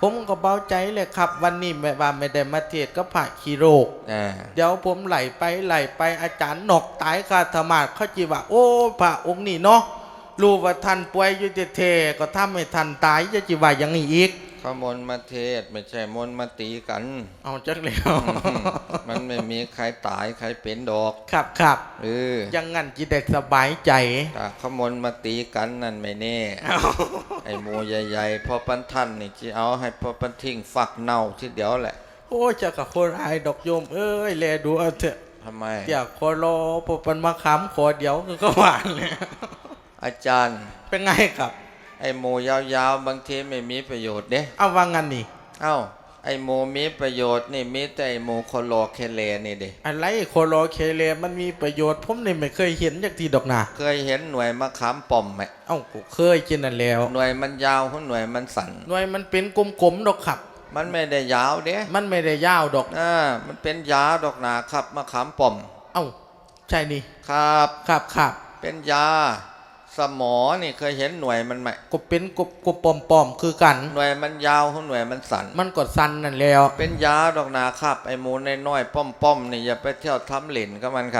ผมก็เบาใจเลยครับ วันนี้แม่ว่าไม่ได้มาเทศก็ผ่าคีโรกอ่าเดี๋ยวผมไหลไปไหลไปอาจารย์หนอกตายคาธรรมาสเขาจีว่าโอ้พระองค์นี่เนาะรู้ว่าท่านป่วยอยู่เทๆก็ทำให้ท่านตายจะจีว่าอย่างนี้อีก เขามนต์มาเทศน์ไม่ใช่มนต์มาตีกัน เอาจักแล้วมันไม่มีใครตายใครเป็นดอก ครับครับเอออยังงั้นจีเด็กสบายใจถ้าเขามนต์มาตีกันนั่นไม่แน่ไอ้หมูใหญ่ๆพอปันท่านนี่จะเอาให้พอปันทิ้งฝักเน่าทีเดียวแหละ โอ้จะกับคนอายดอกโยม เอ้ยแลดูเอาเถอะทำไมอยากขอรอพอปันมาขามขอเดี๋ยวก็หวานเลยอาจารย์เป็นไงครับ ไอ้หมูยาวๆ บางทีไม่มีประโยชน์เด้เอาว่างั้นนี่ เอ้า ไอ้หมูมีประโยชน์นี่มีแต่ไอ้หมูโคโลเคเลนี่เด้อะไรโคโลเคเลมันมีประโยชน์ผมนี่ไม่เคยเห็นจากทีดอกนาเคยเห็นหน่วยมะขามป้อมไหมเอ้ากูเคยกินนั่นแล้ว หน่วยมันยาวหรือหน่วยมันสั้นหน่วยมันเป็นกลมๆดอกครับ มันไม่ได้ยาวเด้มันไม่ได้ยาวดอก อ่ามันเป็นยาดอกหนาครับมะขามป้อม เอ้า ใช่นี่ ครับ ครับครับเป็นยา สมอนี่เคยเห็นหน่วยมันไหมก็เป็นกบกบปอมๆคือกัน หน่วยมันยาวหรือหน่วยมันสั้นมันก็สั้นนั่นแล้ว เป็นยาดอกนาครับไอ้หมูน้อยๆป้อมๆนี่อย่าไปเที่ยวทำเหล่นกับมันครับ